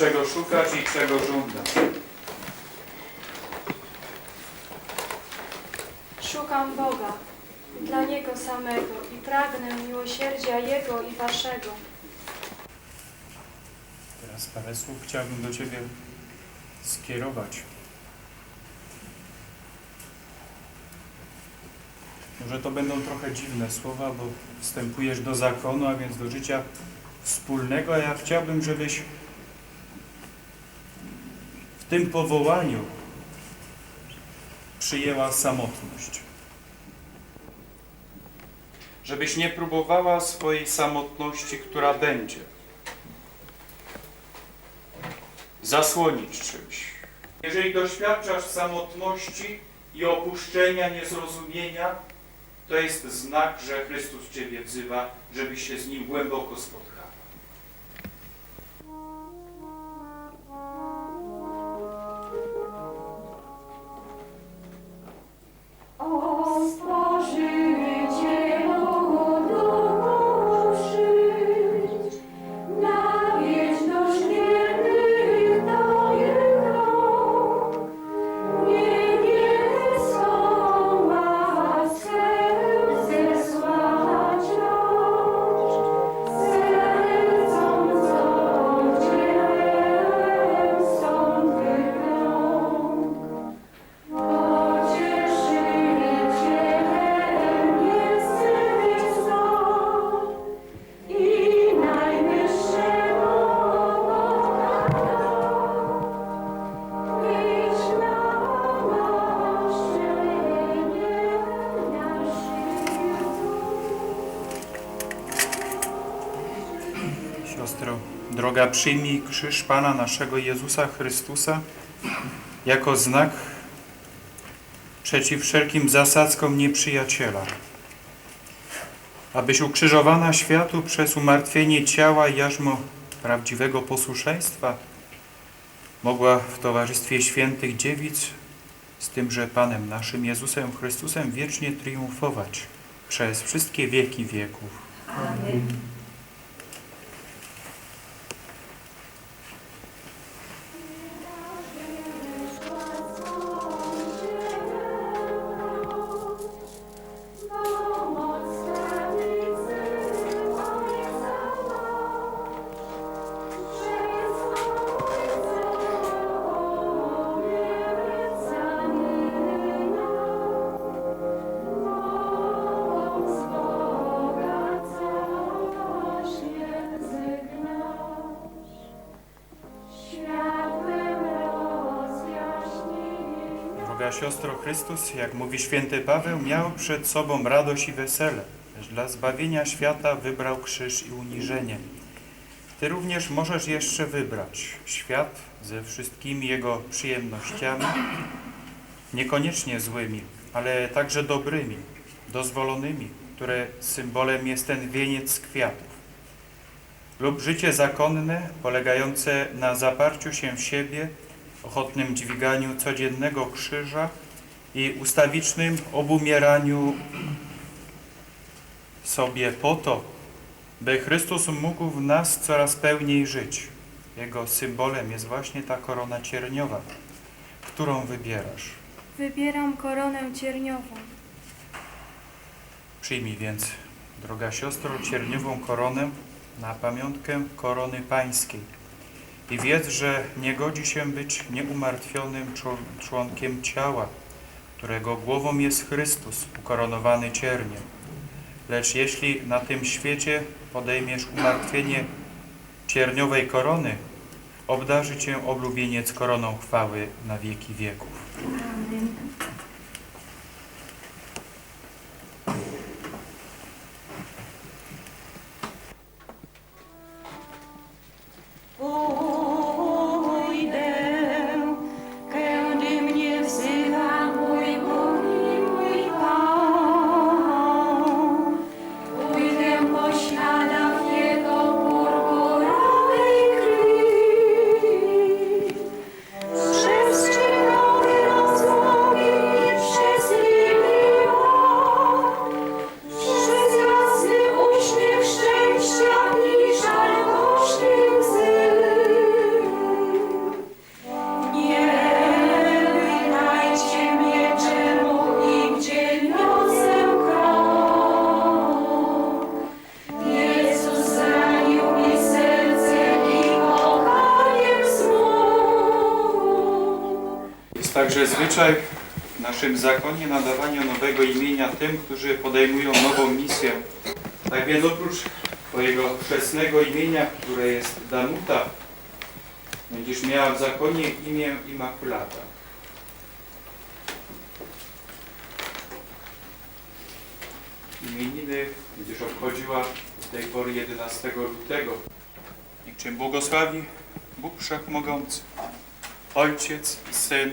czego szukasz i czego żądasz. Szukam Boga, dla Niego samego i pragnę miłosierdzia Jego i Waszego. Teraz parę słów chciałbym do Ciebie skierować. Może to będą trochę dziwne słowa, bo wstępujesz do zakonu, a więc do życia wspólnego, a ja chciałbym, żebyś tym powołaniu przyjęła samotność. Żebyś nie próbowała swojej samotności, która będzie zasłonić czymś. Jeżeli doświadczasz samotności i opuszczenia, niezrozumienia, to jest znak, że Chrystus Ciebie wzywa, żebyś się z Nim głęboko spotkał. Siostro, droga, przyjmij krzyż Pana naszego Jezusa Chrystusa jako znak przeciw wszelkim zasadzkom nieprzyjaciela. Abyś ukrzyżowana światu przez umartwienie ciała jarzmo prawdziwego posłuszeństwa mogła w towarzystwie świętych dziewic z tymże Panem naszym Jezusem Chrystusem wiecznie triumfować przez wszystkie wieki wieków. Światłem Siostro, Chrystus, jak mówi święty Paweł, miał przed sobą radość i wesele, lecz dla zbawienia świata wybrał krzyż i uniżenie. Ty również możesz jeszcze wybrać świat ze wszystkimi jego przyjemnościami, niekoniecznie złymi, ale także dobrymi, dozwolonymi, które symbolem jest ten wieniec kwiatów. Lub życie zakonne, polegające na zaparciu się w siebie, ochotnym dźwiganiu codziennego krzyża i ustawicznym obumieraniu sobie po to, by Chrystus mógł w nas coraz pełniej żyć. Jego symbolem jest właśnie ta korona cierniowa, którą wybierasz. Wybieram koronę cierniową. Przyjmij więc, droga siostro, cierniową koronę na pamiątkę korony pańskiej. I wiedz, że nie godzi się być nieumartwionym czł- członkiem ciała, którego głową jest Chrystus, ukoronowany cierniem. Lecz jeśli na tym świecie podejmiesz umartwienie cierniowej korony, obdarzy cię oblubieniec koroną chwały na wieki wieków. Pójdę, zwyczaj w naszym zakonie nadawania nowego imienia tym, którzy podejmują nową misję. Tak więc oprócz Twojego chrzestnego imienia, które jest Danuta, będziesz miała w zakonie imię Immaculata. Imieniny będziesz obchodziła do tej pory 11 lutego. Niech Cię błogosławi Bóg Wszechmogący, Ojciec, Syn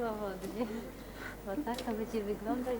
Swobodnie. Bo tak to będzie wyglądać.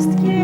wszystkie.